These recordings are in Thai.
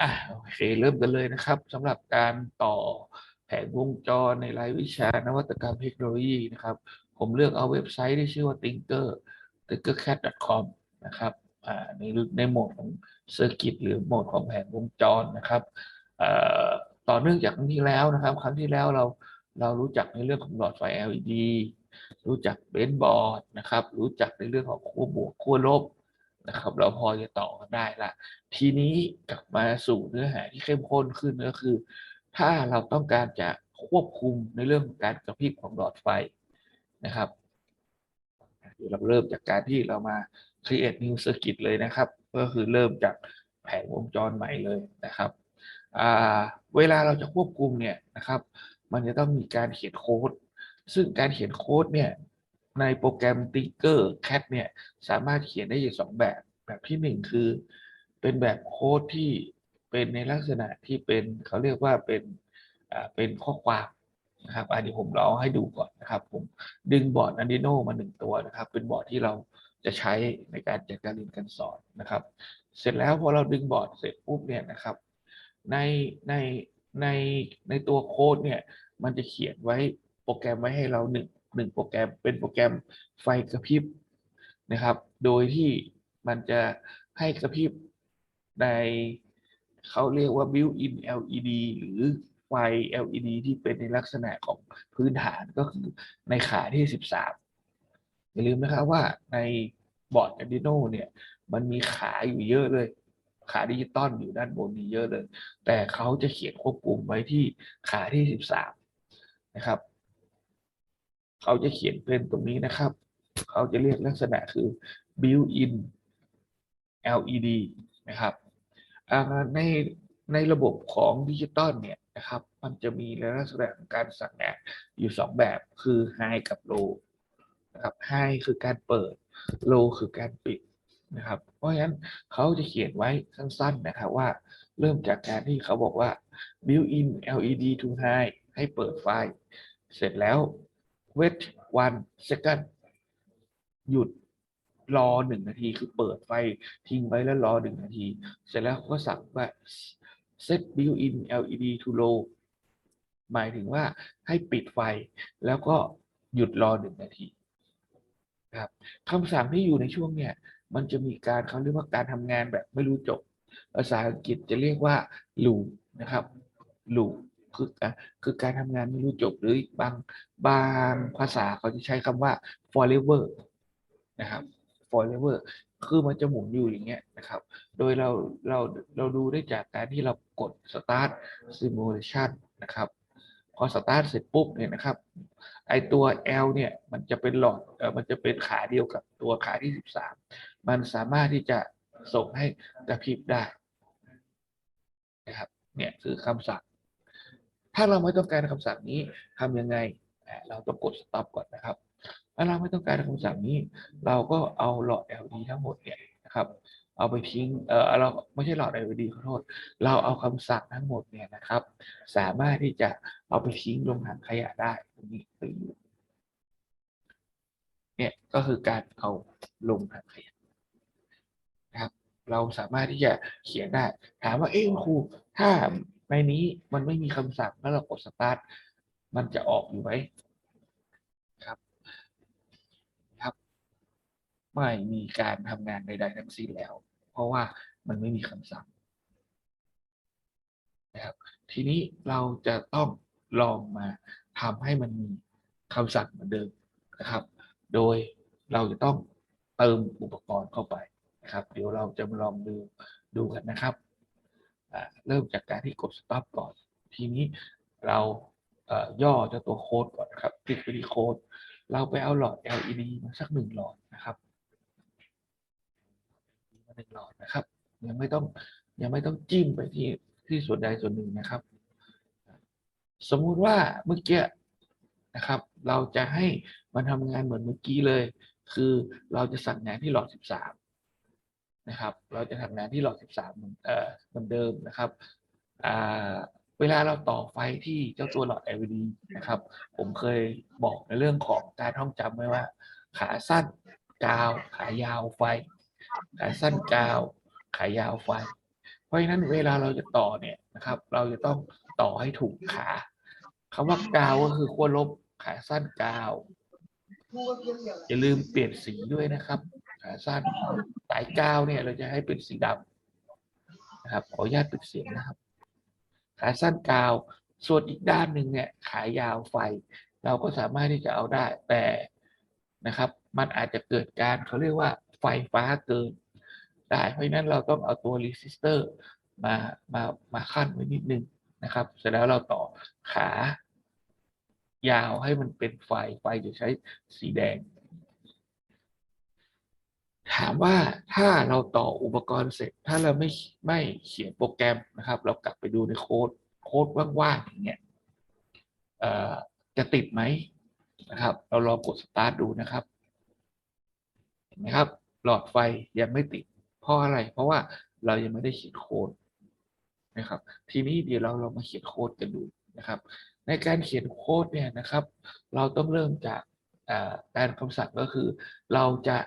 อะโอเคเริ่มกันเลยนะครับสำหรับการต่อแผงวงจรในรายวิชานวัตกรรมเทคโนโลยีนะครับ ผมเลือกเอาเว็บไซต์ที่ชื่อว่า tinker tinkercad.com นะครับอ่าในในโหมดของเซอร์กิตหรือโหมดของแผงวงจรนะครับอ่ต่อเนื่องจากครั้งที่แล้วนะครับ ครั้งที่แล้วเราเรารู้จักในเรื่องของหลอดไฟ LED รู้จักเบนบอร์ดนะครับ รู้จักในเรื่องของขั้วบวกขั้วลบ นะครับเราพอจะต่อกันได้ละทีนี้กลับมาสู่เนื้อหาที่เข้มข้นขึ้นก็คือ ถ้าเราต้องการจะควบคุมในเรื่องของการกระพริบของหลอดไฟนะครับเดี๋ยวเราเริ่มจากการที่เรามา create new circuit เลยนะครับ ก็คือเริ่มจากแผงวงจรใหม่เลยนะครับเวลาเราจะควบคุมเนี่ยนะครับ มันจะต้องมีการเขียนโค้ด ซึ่งการเขียนโค้ดเนี่ย ในโปรแกรม Tinker Cat เนี่ยสามารถเขียนได้อยู่สองแบบ แบบที่หนึ่งคือ เป็นแบบโค้ดที่เป็นในลักษณะที่เป็นเขาเรียกว่าเป็นอ่าเป็นข้อความนะครับอันนี้ผมลองให้ดูก่อนนะครับ ผมดึงบอร์ด Arduino มาหนึ่งตัวนะครับ เป็นบอร์ดที่เราจะใช้ในการจัดการเรียนการสอนนะครับ เสร็จแล้วพอเราดึงบอร์ดเสร็จปุ๊บเนี่ยนะครับ ในในในในตัวโค้ดเนี่ยมันจะเขียนไว้โปรแกรมไว้ให้เราหนึ่ง หนึ่งโปรแกรมเป็นโปรแกรมไฟกระพริบนะครับ โดยที่มันจะให้กระพริบในเขาเรียกว่า built-in LED หรือไฟ LED ที่เป็นในลักษณะของพื้นฐานก็คือในขาที่ 13 อย่าลืมนะครับว่าในบอร์ด Arduino เนี่ยมันมีขาอยู่เยอะเลย ขาดิจิตอลอยู่ด้านบนนี้เยอะเลย แต่เขาจะเขียนควบคุมไว้ที่ขาที่ 13 นะครับ เขาจะเขียนเป็นตรงนี้นะครับ เขาจะเรียกลักษณะคือ built-in LED นะครับในในระบบของดิจิตอลเนี่ยนะครับ มันจะมีลักษณะของการสั่งงานอยู่สองแบบคือ high กับ low นะครับ high คือการเปิด low คือการปิดนะครับ เพราะฉะนั้นเขาจะเขียนไว้สั้นๆนะครับว่าเริ่มจากการที่เขาบอกว่า built-in LED to high ให้เปิดไฟ เสร็จแล้ว wait one second หยุดรอหนึ่งนาทีคือเปิดไฟทิ้งไว้แล้วรอหนึ่งนาที เสร็จแล้วก็สั่งว่า set built-in LED to low หมายถึงว่าให้ปิดไฟแล้วก็หยุดรอหนึ่งนาทีครับคำสั่งที่อยู่ในช่วงเนี่ย มันจะมีการเขาเรียกว่าการทำงานแบบไม่รู้จบ ภาษาอังกฤษจะเรียกว่า loop นะครับ loop คือคือการทำงานไม่รู้จบหรือบางบางภาษาเขาจะใช้คำว่า forever นะครับ forever คือมันจะหมุนอยู่อย่างเงี้ยนะครับ โดยเราเราเราดูได้จากการที่เรากด start simulation นะครับพอ start เสร็จปุ๊บเนี่ยนะครับไอตัว L เนี่ยมันจะเป็นหลอดเออมันจะเป็นขาเดียวกับตัวขาที่ 13 มันสามารถที่จะส่งให้กระพริบได้นะครับเนี่ยคือคำสั่ง ถ้าเราไม่ต้องการคำสั่งนี้ทำยังไง เราต้องกด stop ก่อนนะครับถ้าเราไม่ต้องการคำสั่งนี้ เราก็เอาหลอด LED ทั้งหมดเนี่ยนะครับ เอาไปทิ้ง เออเราไม่ใช่หลอด LED ขอโทษ เราเอาคำสั่งทั้งหมดเนี่ยนะครับ สามารถที่จะเอาไปทิ้งลงถังขยะได้ตรงนี้ตรงนี้เนี่ยก็คือการเอาลงถังขยะนะครับ เราสามารถที่จะเขียนได้ ถามว่าเอ๊ะครูถ้า ในนี้มันไม่มีคำสั่งแล้วเรากดสตาร์ทมันจะออกอยู่ไหมครับครับ ไม่มีการทำงานใด ๆ ทั้งสิ้นแล้ว เพราะว่ามันไม่มีคำสั่งนะครับ ทีนี้เราจะต้องลองมาทำให้มันมีคำสั่งเหมือนเดิมนะครับ โดยเราจะต้องเติมอุปกรณ์เข้าไปนะครับ เดี๋ยวเราจะมาลองดูดูกันนะครับ เริ่มจากการที่กด stop ก่อน ทีนี้เราย่อเจ้าตัวโค้ดก่อนนะครับคลิกไปที่โค้ดเราไปเอาหลอด LED มาสักหนึ่งหลอดนะครับมาหนึ่งหลอดนะครับ ยังไม่ต้องยังไม่ต้องจิ้มไปที่ที่ส่วนใดส่วนหนึ่งนะครับ สมมุติว่าเมื่อกี้นะครับ เราจะให้มันทำงานเหมือนเมื่อกี้เลย คือเราจะสั่งงานที่หลอด 13 นะครับ เราจะทำงานที่หลอด 13เหมือนเอ่อเหมือนเดิมนะครับอ่าเวลาเราต่อไฟที่เจ้าตัวหลอด LED นะครับ ผมเคยบอกในเรื่องของการท่องจำไว้ว่า ขาสั้นกาว ขายาวไฟ ขาสั้นกาว ขายาวไฟ เพราะฉะนั้นเวลาเราจะต่อเนี่ยนะครับ เราจะต้องต่อให้ถูกขาคำว่ากาวก็คือขั้วลบขาสั้นกาว อย่าลืมเปลี่ยนสีด้วยนะครับ สั้นสายกาวเนี่ยเราจะให้เป็นสีดำนะครับขออนุญาตปิดเสียงนะครับ ขาสั้นกาวส่วนอีกด้านหนึ่งเนี่ยขายาวไฟ เราก็สามารถที่จะเอาได้แต่นะครับ มันอาจจะเกิดการเขาเรียกว่าไฟฟ้าเกินได้เพราะฉะนั้นเราต้องเอาตัวรีสิสเตอร์มามามาขั้นไว้นิดนึงนะครับ เสร็จแล้วเราต่อขายาวให้มันเป็นไฟไฟจะใช้สีแดง ถามว่าถ้าเราต่ออุปกรณ์เสร็จ ถ้าเราไม่ไม่เขียนโปรแกรมนะครับ เรากลับไปดูในโค้ดโค้ดว่างๆอย่างเงี้ยจะติดไหมนะครับ เราลองกดสตาร์ทดูนะครับเห็นไหมครับ หลอดไฟยังไม่ติด เพราะอะไร เพราะว่าเรายังไม่ได้เขียนโค้ดนะครับ ทีนี้เดี๋ยวเราลองมาเขียนโค้ดกันดูนะครับ ในการเขียนโค้ดเนี่ยนะครับ เราต้องเริ่มจากการคำสั่งก็คือ เราจะ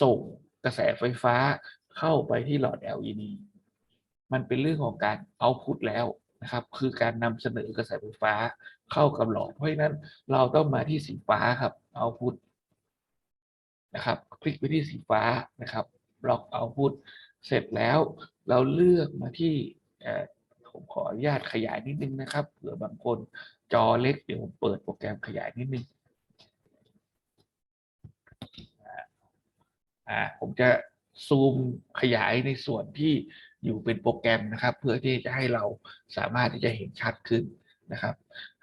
ส่งกระแสไฟฟ้าเข้าไปที่หลอด LED มันเป็นเรื่องของการเอาพุตแล้วนะครับ คือการนำเสนอกระแสไฟฟ้าเข้ากับหลอด เพราะฉะนั้นเราต้องมาที่สีฟ้าครับเอาพุตนะครับ คลิกไปที่สีฟ้านะครับบล็อกเอาพุตเสร็จแล้วเราเลือกมาที่ผมขออนุญาตขยายนิดนึงนะครับเผื่อบางคนจอเล็กเดี๋ยวผมเปิดโปรแกรมขยายนิดนึง อ่าผมจะซูมขยายในส่วนที่อยู่เป็นโปรแกรมนะครับ เพื่อที่จะให้เราสามารถที่จะเห็นชัดขึ้นนะครับ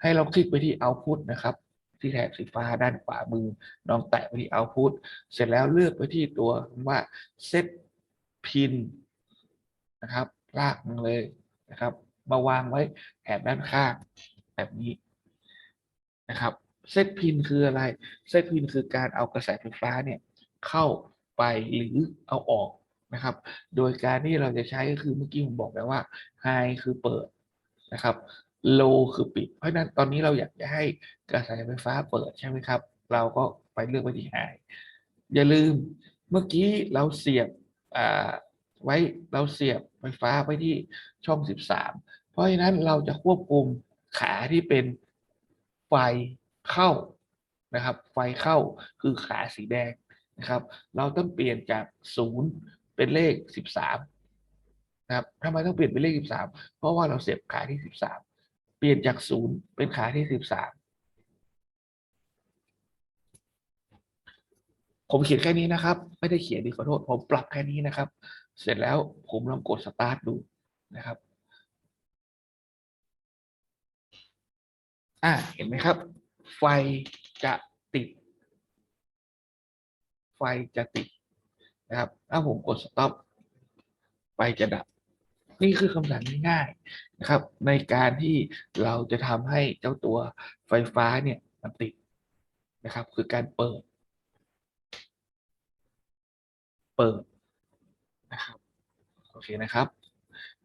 ให้เราคลิกไปที่ Output นะครับ ที่แถบสีฟ้าด้านขวามือลองแตะไปที่ Output เสร็จแล้วเลือกไปที่ตัวว่า Set Pin นะครับลากมันเลยนะครับ มาวางไว้แถบด้านข้างแบบนี้นะครับ เซตพินคืออะไร เซตพินคือการเอากระแสไฟฟ้าเนี่ยเข้า ไปหรือเอาออกนะครับ โดยการที่เราจะใช้ก็คือเมื่อกี้ผมบอกแล้วว่า High คือเปิดนะครับ Low คือปิด เพราะนั้นตอนนี้เราอยากจะให้กระแสไฟฟ้าเปิดใช่ไหมครับ เราก็ไปเลือกไปที่ High อย่าลืมเมื่อกี้เราเสียบไว้เราเสียบไฟฟ้าไปที่ช่อง 13 เพราะฉะนั้นเราจะควบคุมขาที่เป็นไฟเข้านะครับ ไฟเข้าคือขาสีแดง นะครับ เราต้องเปลี่ยนจาก0เป็นเลข13นะครับทำไมต้องเปลี่ยนเป็นเลข13เพราะว่าเราเสียบขาที่13เปลี่ยนจาก0เป็นขาที่13ผมเขียนแค่นี้นะครับ ไม่ได้เขียนดีขอโทษ ผมปรับแค่นี้นะครับ เสร็จแล้วผมลองกดสตาร์ทดูนะครับอ่าเห็นไหมครับ ไฟจะ ไฟจะติดนะครับ ถ้าผมกด stop ไฟจะดับ นี่คือคำสั่งง่ายๆนะครับ ในการที่เราจะทำให้เจ้าตัวไฟฟ้าเนี่ยมันติดนะครับ คือการเปิด เปิดนะครับโอเคนะครับ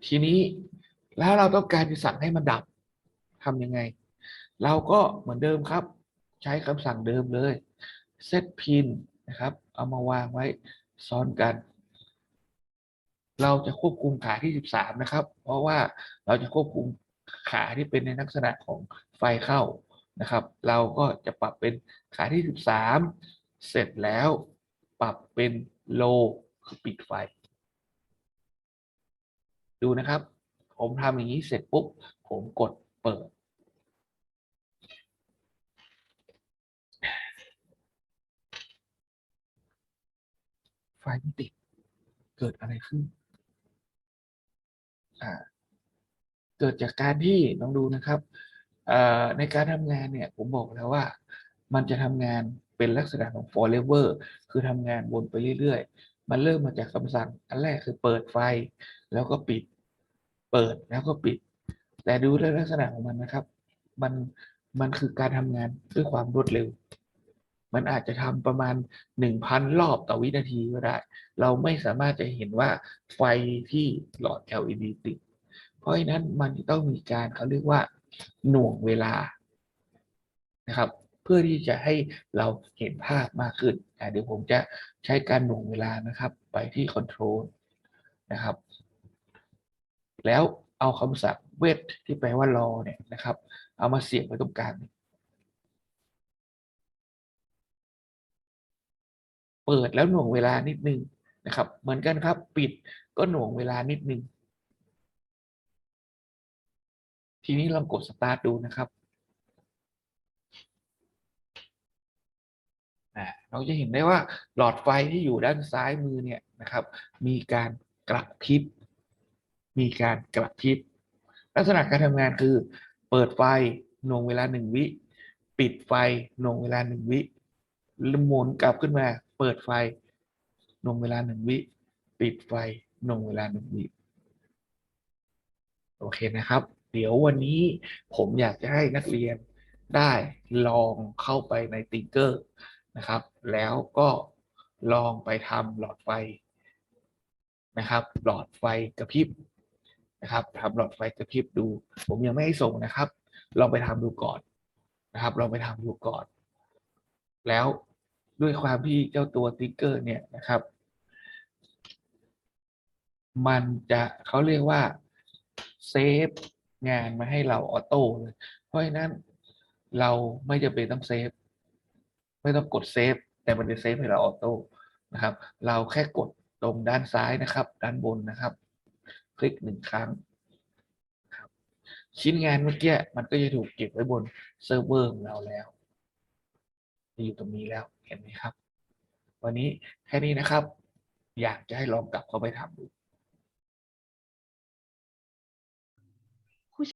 ทีนี้แล้วเราต้องการจะสั่งให้มันดับทำยังไง เราก็เหมือนเดิมครับ ใช้คำสั่งเดิมเลย set pin นะครับ เอามาวางไว้ซ้อนกัน เราจะควบคุมขาที่ 13 นะครับ เพราะว่าเราจะควบคุมขาที่เป็นในลักษณะของไฟเข้านะครับ เราก็จะปรับเป็นขาที่ 13 เสร็จแล้วปรับเป็น low คือปิดไฟ ดูนะครับ ผมทำอย่างนี้เสร็จปุ๊บ ผมกดเปิด ไฟไม่ติด เกิดอะไรขึ้น เกิดจากการที่ลองดูนะครับในการทำงานเนี่ยผมบอกแล้วว่า มันจะทำงานเป็นลักษณะของ forever คือทำงานวนไปเรื่อยๆ มันเริ่มมาจากคำสั่ง อันแรกคือเปิดไฟ แล้วก็ปิด เปิดแล้วก็ปิด แต่ดูด้วยลักษณะของมันนะครับ มันมันคือการทำงานด้วยความรวดเร็ว มันอาจจะทำประมาณ 1,000 รอบต่อวินาทีก็ได้ เราไม่สามารถจะเห็นว่าไฟที่หลอด LED ติด เพราะฉะนั้นมันต้องมีการเขาเรียกว่าหน่วงเวลานะครับ เพื่อที่จะให้เราเห็นภาพมากขึ้นเดี๋ยวผมจะใช้การหน่วงเวลานะครับ ไปที่ Control นะครับ แล้วเอาคำสั่งเวทที่แปลว่ารอเนี่ยนะครับ เอามาเสียบไว้ตรงกลาง เปิดแล้วหน่วงเวลานิดนึงนะครับ เหมือนกันครับ ปิดก็หน่วงเวลานิดนึง ทีนี้ลองกดสตาร์ทดูนะครับเราจะเห็นได้ว่าหลอดไฟที่อยู่ด้านซ้ายมือเนี่ยนะครับ มีการกระพริบ มีการกระพริบ ลักษณะการทำงานคือ เปิดไฟหน่วงเวลาหนึ่งวิ ปิดไฟหน่วงเวลาหนึ่งวิหมุนกลับขึ้นมา เปิดไฟหน่วงเวลาหนึ่งวิ ปิดไฟหน่วงเวลาหนึ่งวิโอเคนะครับ เดี๋ยววันนี้ผมอยากจะให้นักเรียนได้ลองเข้าไปในติงเกอร์นะครับ แล้วก็ลองไปทำหลอดไฟนะครับ หลอดไฟกระพริบนะครับทำหลอดไฟกระพริบดู ผมยังไม่ให้ส่งนะครับ ลองไปทำดูก่อนนะครับ ลองไปทำดูก่อน แล้ว ด้วยความที่เจ้าตัวติ๊กเกอร์เนี่ยนะครับ มันจะเขาเรียกว่าเซฟงานมาให้เราออโต้เลย เพราะฉะนั้นเราไม่จะเป็นต้องเซฟ ไม่ต้องกดเซฟ แต่มันจะเซฟให้เราออโต้นะครับ เราแค่กดตรงด้านซ้ายนะครับ ด้านบนนะครับ คลิกหนึ่งครั้งชิ้นงานเมื่อกี้มันก็จะถูกเก็บไว้บนเซิร์ฟเวอร์ของเราแล้ว อยู่ตรงนี้แล้วเห็นไหมครับ วันนี้แค่นี้นะครับ อยากจะให้ลองกลับเข้าไปทำดู